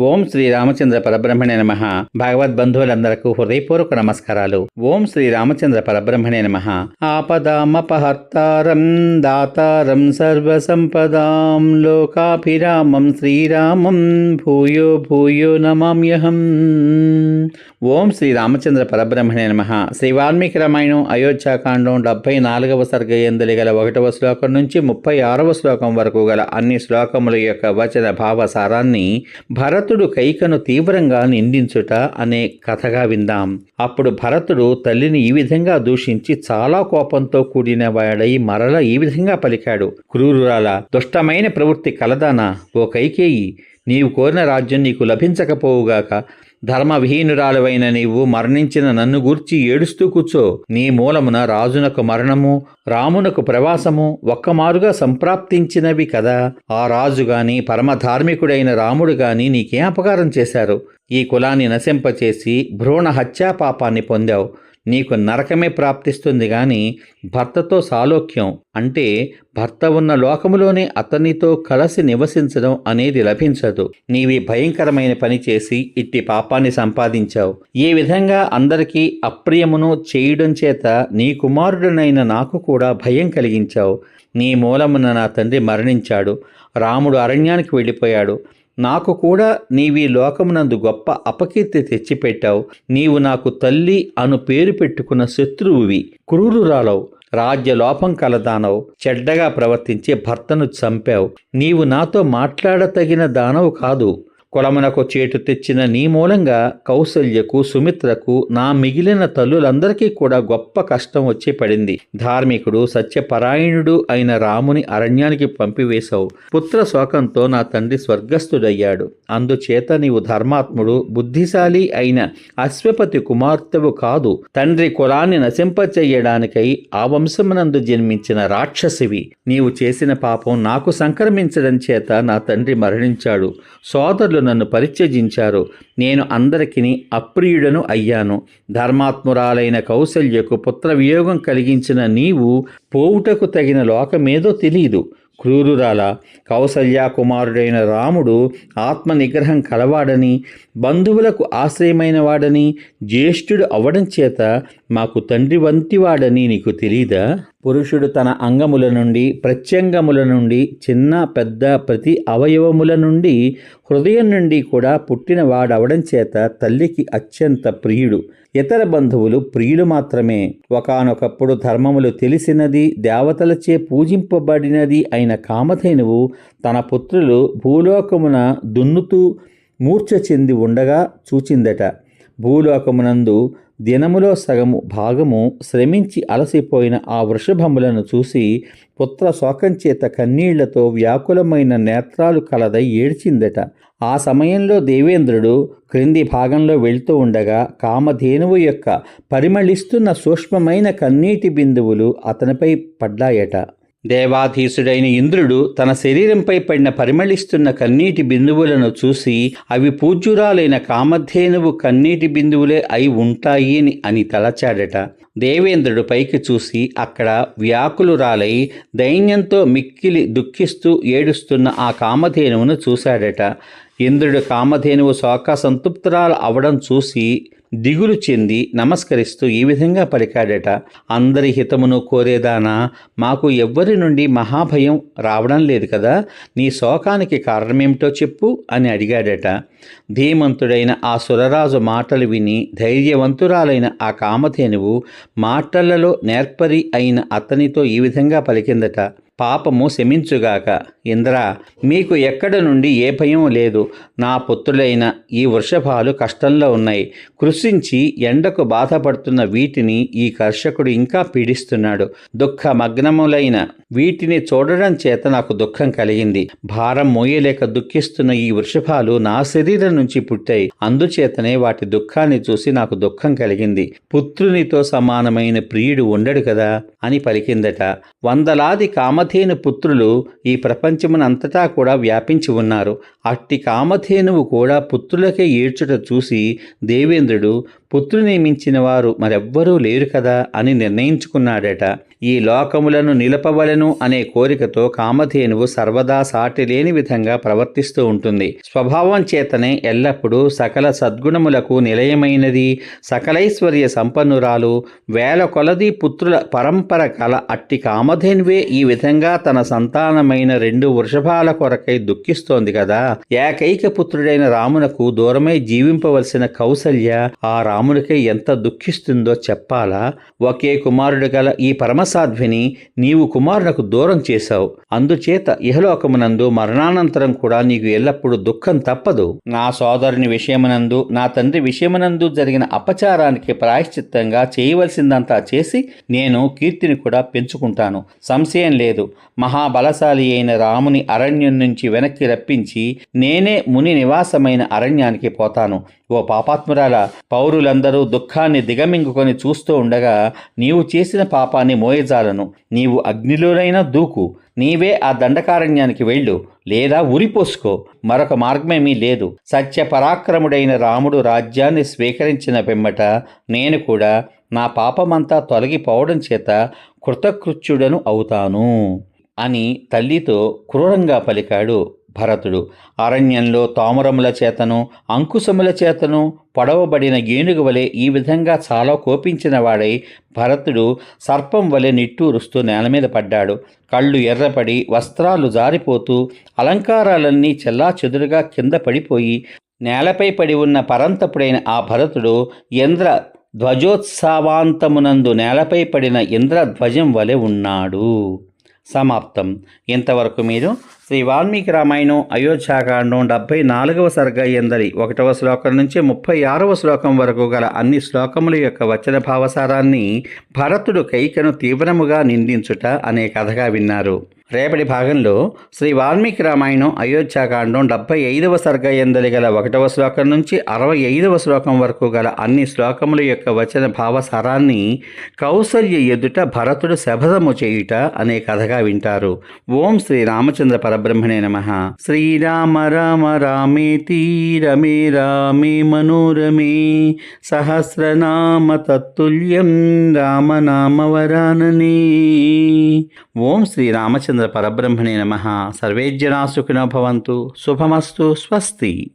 ఓం శ్రీ రామచంద్ర పరబ్రహ్మణే నమ. భగవద్ బంధువులందరకు హృదయపూర్వక నమస్కారాలు. ఓం శ్రీ రామచంద్ర పరబ్రహ్మణే నమ. ఆపదామపహర్తారం దాతారం సర్వసంపదాం లోకాభిరామం శ్రీరామం భూయో భూయో నమామ్యహం. ఓం శ్రీ రామచంద్ర పరబ్రహ్మణే నమ. శ్రీ వాల్మీకి రామాయణం అయోధ్యాకాండం డెబ్బై నాలుగవ సర్గ ఎందలి గల ఒకటవ శ్లోకం నుంచి ముప్పై ఆరవ శ్లోకం వరకు గల అన్ని శ్లోకముల యొక్క వచన భావ సారాన్ని భరతుడు కైకను తీవ్రంగా నిందించుట అనే కథగా విందాం. అప్పుడు భరతుడు తల్లిని ఈ విధంగా దూషించి చాలా కోపంతో కూడిన వాడై మరల ఈ విధంగా పలికాడు. క్రూరురాల దుష్టమైన ప్రవృత్తి కలదానా? ఓ కైకేయి నీవు కోరిన రాజ్యం నీకు లభించకపోవుగాక ధర్మవిహీనురాలువైన నీవు మరణించిన నన్ను గూర్చి ఏడుస్తూ కూర్చో. నీ మూలమున రాజునకు మరణము రామునకు ప్రవాసము ఒక్కమారుగా సంప్రాప్తించినవి కదా. ఆ రాజు గాని పరమధార్మికుడైన రాముడు గాని నీకేం అపకారం చేశారు? ఈ కులాన్ని నశింపచేసి భ్రూణ హత్యా పాపాన్ని పొందావు. నీకు నరకమే ప్రాప్తిస్తుంది గాని భర్తతో సాలోక్యం అంటే భర్త ఉన్న లోకములోనే అతనితో కలిసి నివసించడం అనేది లభించదు. నీవి భయంకరమైన పని చేసి ఇట్టి పాపాన్ని సంపాదించావు. ఈ విధంగా అందరికీ అప్రియమును చేయడం చేత నీ కుమారుడనైన నాకు కూడా భయం కలిగించావు. నీ మూలమున నా తండ్రి మరణించాడు. రాముడు అరణ్యానికి వెళ్ళిపోయాడు. నాకు కూడా నీవీ లోకమునందు గొప్ప అపకీర్తి తెచ్చిపెట్టావు. నీవు నాకు తల్లి అను పేరు పెట్టుకున్న శత్రువువి. క్రూరురాలవు రాజ్య లోపం కలదానవు. చెడ్డగా ప్రవర్తించి భర్తను చంపావు. నీవు నాతో మాట్లాడతగిన దానవు కాదు. కులమునకు చేటు తెచ్చిన నీ మూలంగా కౌసల్యకు సుమిత్రకు నా మిగిలిన తల్లులందరికీ కూడా గొప్ప కష్టం వచ్చి పడింది. ధార్మికుడు సత్యపరాయణుడు అయిన రాముని అరణ్యానికి పంపివేశావు. పుత్ర శోకంతో నా తండ్రి స్వర్గస్థుడయ్యాడు. అందుచేత నీవు ధర్మాత్ముడు బుద్ధిశాలి అయిన అశ్వపతి కుమార్తెవు కాదు. తండ్రి కులాన్ని నశింపచేయడానికై ఆ వంశమునందు జన్మించిన రాక్షసివి. నీవు చేసిన పాపం నాకు సంక్రమించడం చేత నా తండ్రి మరణించాడు. సోదరులు నన్ను పరిత్యజించారు నేను అందరికిని అప్రియుడను అయ్యాను. ధర్మాత్మురాలైన కౌసల్యకు పుత్ర వియోగం కలిగించిన నీవు పోవుటకు తగిన లోకమేదో తెలియదు క్రూరురాల కౌసల్యా కుమారుడైన రాముడు ఆత్మ నిగ్రహం కలవాడని బంధువులకు ఆశ్రయమైన వాడని జ్యేష్ఠుడు అవడం చేత మాకు తండ్రి వంటివాడని నీకు తెలీదా? పురుషుడు తన అంగముల నుండి ప్రత్యంగముల నుండి చిన్న పెద్ద ప్రతి అవయవముల నుండి హృదయం నుండి కూడా పుట్టిన వాడవడం చేత తల్లికి అత్యంత ప్రియుడు. ఇతర బంధువులు ప్రియులు మాత్రమే. ఒకనొకప్పుడు ధర్మములు తెలిసినది దేవతలచే పూజింపబడినది అయిన కామధేనువు తన పుత్రులు భూలోకమున దున్నుతూ మూర్ఛ చెంది ఉండగా చూచిందట. భూలోకమునందు దినములో సగము భాగము శ్రమించి అలసిపోయిన ఆ వృషభములను చూసి పుత్ర శోకంచేత కన్నీళ్ళతో వ్యాకులమైన నేత్రాలు కలదై ఏడ్చిందట. ఆ సమయంలో దేవేంద్రుడు క్రింది భాగంలో వెళ్తూ ఉండగా కామధేనువు యొక్క పరిమళిస్తున్న సూక్ష్మమైన కన్నీటి బిందువులు అతనిపై పడ్డాయట. దేవాధీసుడైన ఇంద్రుడు తన శరీరంపై పడిన పరిమళిస్తున్న కన్నీటి బిందువులను చూసి అవి పూజ్యురాలైన కామధేనువు కన్నీటి బిందువులే అయి ఉంటాయి అని తలచాడట. దేవేంద్రుడు పైకి చూసి అక్కడ వ్యాకులురాలై దైన్యంతో మిక్కిలి దుఃఖిస్తూ ఏడుస్తున్న ఆ కామధేనువును చూశాడట. ఇంద్రుడు కామధేనువు శోక సంతృప్తురాలు అవడం చూసి దిగులు చెంది నమస్కరిస్తూ ఈ విధంగా పలికాడట. అందరి హితమును కోరేదానా? మాకు ఎవ్వరి నుండి మహాభయం రావడం లేదు కదా? నీ శోకానికి కారణమేమిటో చెప్పు అని అడిగాడట. ధీమంతుడైన ఆ సురరాజు మాటలు విని ధైర్యవంతురాలైన ఆ కామధేనువు మాటలలో నేర్పరి అయిన అతనితో ఈ విధంగా పలికిందట. పాపము శమించుగాక ఇంద్ర మీకు ఎక్కడ నుండి ఏ భయం లేదు. నా పుత్రులైన ఈ వృషభాలు కష్టంలో ఉన్నాయి. కృషించి ఎండకు బాధపడుతున్న వీటిని ఈ కర్షకుడు ఇంకా పీడిస్తున్నాడు. దుఃఖ మగ్నములైన వీటిని చూడడం చేత నాకు దుఃఖం కలిగింది. భారం మోయలేక దుఃఖిస్తున్న ఈ వృషభాలు నా శరీరం నుంచి పుట్టాయి. అందుచేతనే వాటి దుఃఖాన్ని చూసి నాకు దుఃఖం కలిగింది. పుత్రునితో సమానమైన ప్రియుడు ఉండడు కదా అని పలికిందట. వందలాది కామ కామధేను పుత్రులు ఈ ప్రపంచమునంతటా కూడా వ్యాపించి ఉన్నారు. అట్టి కామధేనువు కూడా పుత్రులకే ఏడ్చుట చూసి దేవేంద్రుడు పుత్రుని మించిన వారు మరెవ్వరూ లేరు కదా అని నిర్ణయించుకున్నాడట. ఈ లోకములను నిలపవలను అనే కోరికతో కామధేనువు సర్వదా సాటి లేని విధంగా ప్రవర్తిస్తూ ఉంటుంది. స్వభావం చేతనే ఎల్లప్పుడూ సకల సద్గుణములకు నిలయమైనది. సకలైశ్వర్య సంపన్నురాలు వేల కొలది పుత్రుల పరంపర కల అట్టి కామధేనువే ఈ విధంగా తన సంతానమైన రెండు వృషభాల కొరకై దుఃఖిస్తోంది కదా. ఏకైక పుత్రుడైన రామునకు దూరమై జీవింపవలసిన కౌసల్య ఆ రామునికై ఎంత దుఃఖిస్తుందో చెప్పాలా? ఒకే కుమారుడు గల ఈ పరమ సాధ్విని నీవు కుమారునకు దూరం చేశావు. అందుచేత ఇహలోకమునందు మరణానంతరం కూడా నీకు ఎల్లప్పుడూ దుఃఖం తప్పదు. నా సోదరుని విషయమునందు నా తండ్రి విషయమునందు జరిగిన అపచారానికి ప్రాయశ్చిత్తంగా చేయవలసిందంతా చేసి నేను కీర్తిని కూడా పెంచుకుంటాను. సంశయం లేదు. మహాబలశాలి అయిన రాముని అరణ్యం నుంచి వెనక్కి రప్పించి నేనే ముని నివాసమైన అరణ్యానికి పోతాను. ఓ పాపాత్మురాల పౌరులందరూ దుఃఖాన్ని దిగమింగుకొని చూస్తూ ఉండగా నీవు చేసిన పాపాన్ని మోయజాలను నీవు అగ్నిలోనైనా దూకు. నీవే ఆ దండకారణ్యానికి వెళ్ళు లేదా ఉరిపోసుకో మరొక మార్గమేమీ లేదు. సత్య పరాక్రముడైన రాముడు రాజ్యాన్ని స్వీకరించిన పిమ్మట నేను కూడా నా పాపమంతా తొలగిపోవడం చేత కృతకృత్యుడను అవుతాను అని తల్లితో క్రూరంగా పలికాడు భరతుడు. అరణ్యంలో తామరముల చేతను అంకుశముల చేతను పొడవబడిన ఏనుగు వలె ఈ విధంగా చాలా కోపించిన వాడై భరతుడు సర్పం వలె నిట్టూరుస్తూ నేల మీద పడ్డాడు. కళ్ళు ఎర్రపడి వస్త్రాలు జారిపోతూ అలంకారాలన్నీ చెల్లా చెదురుగా కింద పడిపోయి నేలపై పడి ఉన్న పరంతపుడైన ఆ భరతుడు ఇంద్ర ధ్వజోత్సవాంతమునందు నేలపై పడిన ఇంద్రధ్వజం వలె ఉన్నాడు. సమాప్తం. ఇంతవరకు మీరు శ్రీ వాల్మీకి రామాయణం అయోధ్యాకాండం డెబ్బై నాలుగవ సర్గ ఎందరి ఒకటవ శ్లోకం నుంచి ముప్పై ఆరవ శ్లోకం వరకు గల అన్ని శ్లోకముల యొక్క వచన భావసారాన్ని భరతుడు కైకను తీవ్రముగా నిందించుట అనే కథగా విన్నారు. రేపటి భాగంలో శ్రీ వాల్మీకి రామాయణం అయోధ్యాకాండం డెబ్బై ఐదవ సర్గ ఎందలి గల ఒకటవ శ్లోకం నుంచి అరవై ఐదవ శ్లోకం వరకు గల అన్ని శ్లోకముల యొక్క వచన భావసారాన్ని కౌసల్య ఎదుట భరతుడు శపథము చేయుట అనే కథగా వింటారు. ఓం శ్రీ రామచంద్ర పరబ్రహ్మణే నమ. శ్రీరామ రామ రామేతి రమే రామే మనోరమే సహస్రనామ తత్తుల్యం రామనామ వరాననే. ఓం శ్రీ రామచంద్ర పరబ్రహ్మణే నమ. సర్వే జనా సుఖినో భవంతు. శుభమస్తు. స్వస్తి.